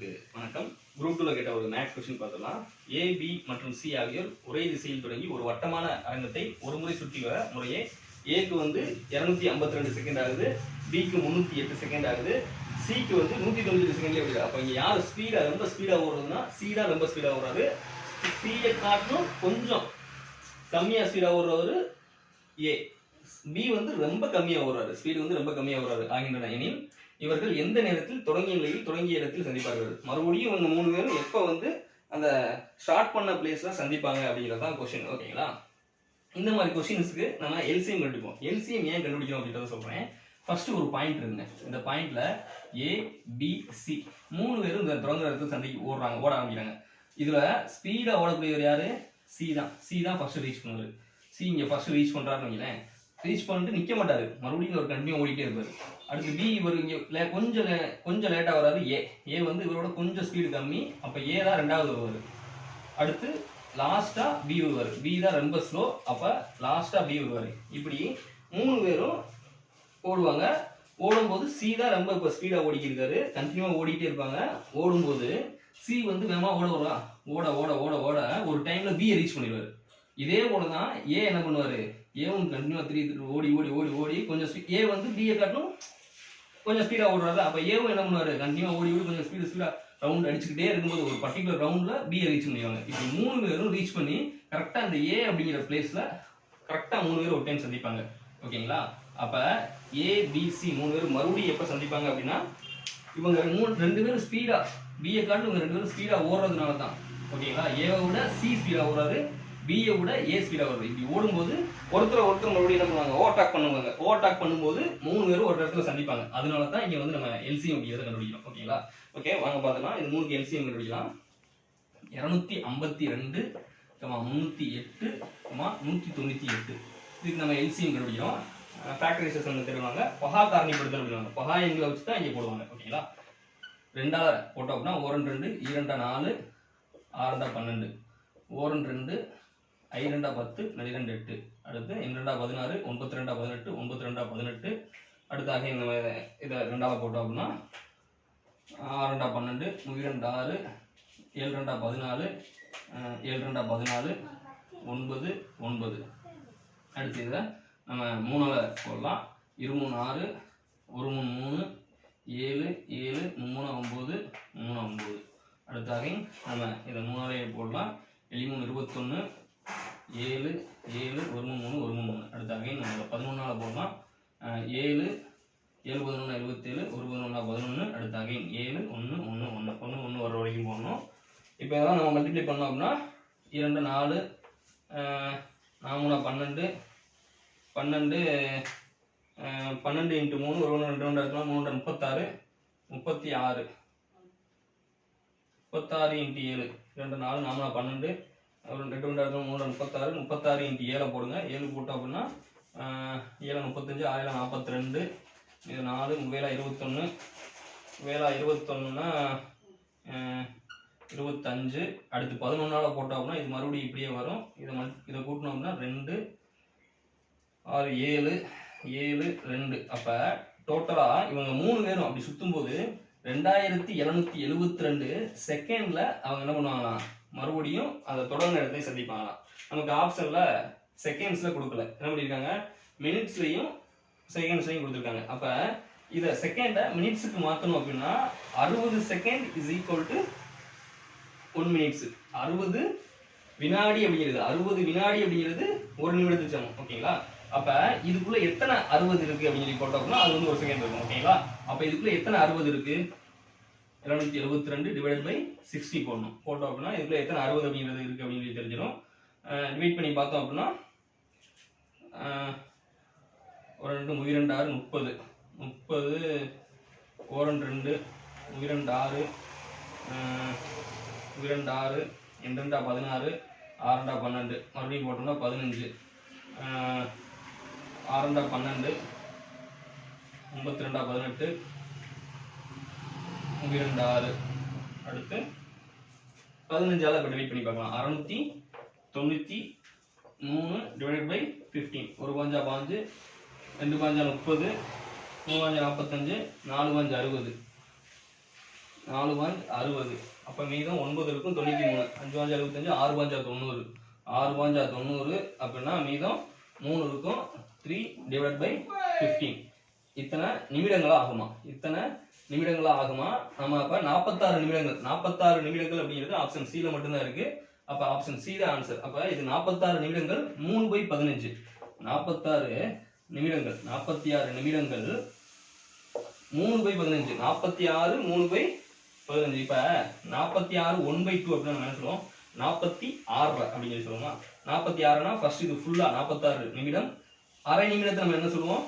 உங்களுக்கு வணக்கம். குரூப் டூல கேட்ட ஒரு மேக்ஸ் கொஸ்டின் பார்த்தலாம் ஏ பி மற்றும் சி ஆகியோர் ஒரே திசையில் தொடங்கி ஒரு வட்டமான அரங்கத்தை ஒரு முறை சுற்றி வர முறையே. ஏக்கு வந்து இரநூத்தி ஐம்பத்தி ரெண்டு செகண்ட் ஆகுது பிக்கு முந்நூற்றி எட்டு செகண்ட் ஆகுது. சிக்கு வந்து நூற்றி தொண்ணூற்றி செகண்ட்லேயே வருது அப்போ இங்கே யார் ஸ்பீடாக ரொம்ப ஸ்பீடாக ஓடுறதுன்னா சி தான் ரொம்ப ஸ்பீடாக ஓடுறாரு. சியை காட்டிலும் கொஞ்சம் கம்மியாக ஸ்பீடாக ஓடுறவர் ஏ பி வந்து ரொம்ப கம்மியாக ஓடுறாரு. ஸ்பீடு வந்து ரொம்ப கம்மியாக ஓடுறாரு. ஆகின்றன. எனில் இவர்கள் எந்த நேரத்தில் தொடங்கிய நிலையில் தொடங்கிய இடத்தில் சந்திப்பார்கள்? மறுபடியும் இவங்க மூணு பேரும் எப்போ வந்து அந்த ஸ்டார்ட் பண்ண பிளேஸ்ல சந்திப்பாங்க அப்படிங்கிறது தான் கொஸ்டின் ஓகேங்களா இந்த மாதிரி கொஸ்டின்ஸ்க்கு நம்ம எல்சிஎம் கண்டுபிடிப்போம். எல்சிஎம் ஏன் கண்டுபிடிக்கணும் அப்படின்றத சொல்றேன். ஃபர்ஸ்ட் ஒரு பாயிண்ட் இருங்க. இந்த பாயிண்ட்ல ஏ பி சி மூணு பேரும் இந்த திறந்த இடத்துல சந்திக்கு ஓடுறாங்க ஓட ஆரம்பிக்கிறாங்க. இதுல ஸ்பீடா ஓடக்கூடியவர் யாரு? சி தான். சி தான் ஃபர்ஸ்ட் ரீச் பண்ணுவாரு சி இங்க ஃபர்ஸ்ட் ரீச் பண்றாருன்னு வைங்களேன். ரீச் பண்ணிட்டு நிக்க மாட்டாரு. மறுபடியும் ஒரு கண்டினியூ ஓடிட்டே இருப்பாரு. அடுத்து பி இவர் இங்கே கொஞ்சம் லே- கொஞ்சம் லேட்டாக வராது. ஏ ஏ வந்து இவரோட கொஞ்சம் ஸ்பீடு கம்மி. அப்போ ஏ தான் ரெண்டாவது வருவார். அடுத்து லாஸ்ட்டாக பி வருவார். பி தான் ரொம்ப ஸ்லோ அப்போ லாஸ்ட்டாக பி வருவார். இப்படி மூணு பேரும் ஓடுவாங்க. ஓடும்போது சி தான் ரொம்ப இப்போ ஸ்பீடாக ஓடிக்கிருக்காரு. கண்டினியூவாக ஓடிட்டே இருப்பாங்க. ஓடும்போது சி வந்து வேகமாக ஓட வருவா ஓட ஓட ஓட ஓட. ஒரு டைமில் பியை ரீச் பண்ணிடுவார். இதே போல தான் ஏ என்ன பண்ணுவார்? ஏவும் கண்டினியூவாக த்ரீ ஓடி ஓடி ஓடி ஓடி கொஞ்சம் ஏ வந்து பிஏ காட்டிலும் கொஞ்சம் ஸ்பீடாக ஓடுறாரு. அப்போ ஏவும் என்ன பண்ணுவாரு? கண்டினியூவாக ஓடி ஓடி கொஞ்சம் ஸ்பீடு ஸ்பீடாக ரவுண்ட் அடிச்சுக்கிட்டே இருக்கும்போது ஒரு பர்டிகுலர் ரவுண்டில் பிஏ ரீச் பண்ணிடுவாங்க இப்போ மூணு பேரும் ரீச் பண்ணி கரெக்டாக அந்த ஏ அப்படிங்கிற பிளேஸில் கரெக்டாக மூணு பேரும் ஒரு டைம் சந்திப்பாங்க. ஓகேங்களா? அப்போ ஏ மூணு பேரும் மறுபடியும் எப்போ சந்திப்பாங்க அப்படின்னா இவங்க மூணு ரெண்டு பேரும் ஸ்பீடாக பிஏ காட்டு இவங்க ரெண்டு பேரும் ஸ்பீடாக ஓடுறதுனால தான் ஓகேங்களா? ஏவை விட சி ஸ்பீடாக ஓடுறாரு. பிஏ விட ஏ ஸ்பீடாக வருது. இப்படி ஓடும்போது ஒருத்தர் ஒருத்தர் மறுபடியும் என்ன பண்ணுவாங்க? ஓவர்டாக் பண்ணுவாங்க. ஓவர்டாக் பண்ணும்போது மூணு பேரும் ஒரு இடத்துல சந்திப்பாங்க. அதனால தான் இங்கே வந்து நம்ம எல்சிஎம் அப்படிங்கிறத கண்டுபிடிக்கிறோம். ஓகேங்களா ஓகே வாங்க பார்த்துக்கலாம் இது மூணுக்கு எல்சிஎம் கண்டுபிடிக்கலாம். இரநூத்தி ஐம்பத்தி ரெண்டு முந்நூற்றி எட்டு நூற்றி தொண்ணூற்றி எட்டு. இதுக்கு நம்ம எல்சிஎம் கண்டுபிடிக்கிறோம். ஃபேக்டரைசஸ் வந்து தெரிவாங்க. பகா காரணிப்படுத்தல் அப்படிவாங்க பகா எங்களை வச்சு தான் இங்கே போடுவாங்க. ஓகேங்களா ரெண்டாவது போட்டோம் அப்படின்னா ஓரன் ரெண்டு இரண்டா நாலு ஆறுண்டா பன்னெண்டு. ஓரன் ரெண்டு ஐ ரெண்டா பத்து பன்னிரெண்டு எட்டு. அடுத்து எண்ரெண்டா பதினாறு ஒன்பத்தி ரெண்டா பதினெட்டு ஒன்பத்தி ரெண்டா பதினெட்டு அடுத்தாக இந்த இதை ரெண்டாவது போட்டோம் அப்படின்னா ஆறுண்டா பன்னெண்டு உயிரெண்டு ஆறு ஏழு ரெண்டா பதினாலு ஏழு ரெண்டா பதினாலு ஒன்பது ஒன்பது. அடுத்து இதை நம்ம மூணால் போடலாம். இரு மூணு ஆறு ஒரு மூணு மூணு ஏழு ஏழு மூணு ஒம்பது மூணு ஒம்பது அடுத்தாக நம்ம இதை மூணாலே போடலாம். எளிமூணு இருபத்தொன்று ஏழு ஏழு ஒரு மூணு ஒன்று ஒரு மூணு அடுத்து அகைன் நம்ம பதினொன்றால் போடலாம். ஏழு ஏழு பதினொன்று இருபத்தேழு ஒரு பதினொன்றா பதினொன்று அடுத்தாக ஏழு ஒன்று ஒன்று ஒன்று ஒன்று ஒன்று வர வரைக்கும் போடணும். இப்போ எதாவது நம்ம மல்டிப்ளை பண்ணோம் அப்படின்னா இரண்டு நாலு அஹ், நாமூணா பன்னெண்டு பன்னெண்டு பன்னெண்டு இன்ட்டு மூணு ஒரு ஒன்று ரெண்டு ரெண்டு இருக்கலாம். மூணு முப்பத்தாறு முப்பத்தி ஆறு. முப்பத்தாறு இன்ட்டு ஏழு. ரெண்டு நாலு நாமூணா பன்னெண்டு. ரெண்டு ரெண்டு இருக்கலாம் மூணு முப்பத்தாறு முப்பத்தாறு இன்ட்டு ஏழை போடுங்க. ஏழு போட்டோம் அப்படின்னா ஏழை ஏழு முப்பத்தஞ்சு ஆயிரம் நாற்பத்தி ரெண்டு இது நாலு வேளா இருபத்தொன்று வேளா இருபத்தொன்னுனா இருபத்தஞ்சு. அடுத்து பதினொன்றால் போட்டோம் அப்படின்னா இது மறுபடியும் இப்படியே வரும். இதை மட் இதை கூட்டினோம் அப்படின்னா ரெண்டு ஆறு ஏழு ஏழு ரெண்டு. அப்போ டோட்டலாக இவங்க மூணு பேரும் அப்படி சுற்றும்போது ரெண்டாயிரத்தி எழுநூற்றி எழுபத்தி ரெண்டு செகண்டில் அவங்க என்ன பண்ணுவாங்களாம் மறுபடியும் அந்த தொடர்ந்த இடத்தை சந்திப்பாங்களாம். நமக்கு ஆப்ஷனில் செகண்ட்ஸில் கொடுக்கல. என்ன பண்ணியிருக்காங்க? மினிட்ஸ்லையும் செகண்ட்ஸ்லையும் கொடுத்துருக்காங்க. அப்போ இதை செகண்டை மினிட்ஸுக்கு மாற்றணும் அப்படின்னா அறுபது second is equal to one minutes அறுபது வினாடி அப்படிங்கிறது அறுபது வினாடி அப்படிங்கிறது ஒரு நிமிடத்துக்கு சமம். ஓகேங்களா? அப்ப இதுக்குள்ள எத்தனை அறுபது இருக்கு அப்படின்னு சொல்லி போட்டோம் அப்படின்னா அது வந்து ஒரு செகண்ட் இருக்கும். ஓகேங்களா? அப்ப இதுக்குள்ள எத்தனை அறுபது இருக்கு? இருநூத்தி எழுபத்தி ரெண்டு டிவைட் பை சிக்ஸ்டி போடணும். போட்டோம் அப்படின்னா இதில் எத்தனை அறுபது அப்படிங்கிறது இருக்கு அப்படின்னு சொல்லி தெரிஞ்சிடும் டிவைட் பண்ணி பார்த்தோம் அப்படின்னா ஒரு ரெண்டு உயிரெண்டு ஆறு முப்பது. முப்பது ஓரண்டு ரெண்டு உயிரெண்டு ஆறு உயிரெண்டு ஆறு ரெண்டா பதினாறு ஆறண்டா பன்னெண்டு. மறுபடியும் போட்டோம்னா பதினஞ்சு. ஆறண்டா பன்னெண்டு ஐம்பத்தி ரெண்டா பதினெட்டு இரண்டு ஆறு அடுத்து பதினஞ்சால அப்போ டிவைட் பண்ணி பார்க்கலாம். அறநூற்றி தொண்ணூற்றி மூணு டிவைட் பை ஃபிஃப்டீன் ஒரு பாஞ்சா பாஞ்சு ரெண்டு பாஞ்சா முப்பது மூணு பாஞ்சா நாற்பத்தஞ்சு நாலு பாஞ்சு அறுபது. நாலு பாஞ்சு அறுபது. அப்போ மீதம் ஒன்பது இருக்கும் தொண்ணூற்றி மூணு. அஞ்சு பாஞ்சா அறுபத்தஞ்சு ஆறு பாஞ்சா தொண்ணூறு. ஆறு பாஞ்சா தொண்ணூறு அப்படின்னா மீதம் மூணு இருக்கும். த்ரீ டிவைட் பை ஃபிஃப்டீன் இத்தனை நிமிடங்களா ஆகுமா? இத்தனை நிமிடங்களா ஆகுமா? நம்ம அப்போ நாற்பத்தாறு நிமிடங்கள் நாற்பத்தாறு நிமிடங்கள் அப்படிங்கிறது ஆப்ஷன் சில மட்டும்தான் இருக்கு. அப்போ ஆப்ஷன் சி தான் ஆன்சர் அப்போ இது நாற்பத்தாறு நிமிடங்கள் மூணு பை பதினஞ்சு. நாற்பத்தாறு நிமிடங்கள் நாற்பத்தி ஆறு நிமிடங்கள் மூணு பை பதினஞ்சு. நாற்பத்தி ஆறு மூணு பை பதினஞ்சு. இப்போ நாற்பத்தி ஆறு ஒன் பை டூ அப்படின்னு நம்ம சொல்லுவோம்? நாற்பத்தி ஆறு அப்படின்னு சொல்லி சொல்லுவோமா? நாற்பத்தி ஆறுனா ஃபர்ஸ்ட் இது ஃபுல்லாக நாற்பத்தாறு நிமிடம். அரை நிமிடத்தை நம்ம என்ன சொல்லுவோம்?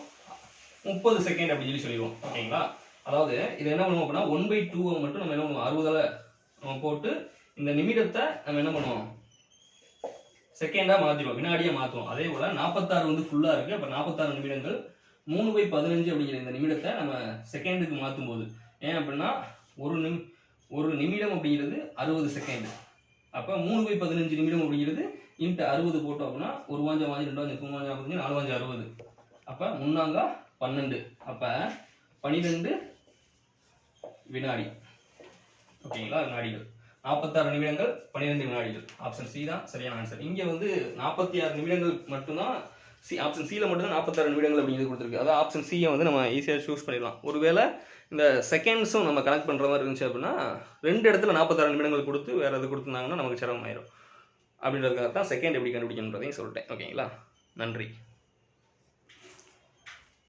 முப்பது செகண்ட் அப்படின்னு சொல்லி சொல்லிடுவோம். ஓகேங்களா அதாவது இது என்ன பண்ணுவோம் அப்படின்னா ஒன் பை டூவை மட்டும் நம்ம என்ன பண்ணுவோம்? அறுபதில் நம்ம போட்டு இந்த நிமிடத்தை நம்ம என்ன பண்ணுவோம்? செகண்டாக மாற்றிடுவோம் வினாடியாக மாற்றுவோம் அதே போல் நாற்பத்தாறு வந்து ஃபுல்லாக இருக்குது அப்போ நாற்பத்தாறு நிமிடங்கள் மூணு பை பதினஞ்சு அப்படிங்கிற இந்த நிமிடத்தை நம்ம செகண்டுக்கு மாற்றும் போது ஏன் அப்படின்னா ஒரு நிமி ஒரு நிமிடம் அப்படிங்கிறது அறுபது செகண்ட் அப்போ மூணு பை பதினஞ்சு நிமிடம் அப்படிங்கிறது இன்ட்டு அறுபது போட்டோம் அப்படின்னா ஒரு வாஞ்சம் வாஞ்சி ரெண்டு வாஞ்சம் மூணு வாஞ்சம் நாலு வாஞ்சம் அறுபது. அப்போ முன்னாங்க பன்னெண்டு. அப்போ பன்னிரெண்டு வினாடி. ஓகேங்களா? வினாடிகள். நாற்பத்தாறு நிமிடங்கள் பன்னிரெண்டு வினாடிகள். ஆப்ஷன் சி தான் சரியான ஆன்சர் இங்கே வந்து நாற்பத்தி ஆறு நிமிடங்கள் மட்டும்தான் சி ஆப்ஷன் சியில் மட்டும்தான் நாற்பத்தாறு நிமிடங்கள் அப்படிங்கிறது கொடுத்துருக்கு. அதாவது ஆப்ஷன் சியை வந்து நம்ம ஈஸியாக சூஸ் பண்ணிடலாம். ஒருவேளை இந்த செகண்ட்ஸும் நம்ம கனெக்ட் பண்ணுற மாதிரி இருந்துச்சு அப்படின்னா ரெண்டு இடத்துல நாற்பத்தாறு நிமிடங்கள் கொடுத்து வேறு எது கொடுத்துருந்தாங்கன்னா நமக்கு சிரமமாயிரும். அப்படின்றதுக்காக தான் செகண்ட் எப்படி கண்டுபிடிக்கணுன்றதையும் சொல்லிட்டேன். ஓகேங்களா? நன்றி.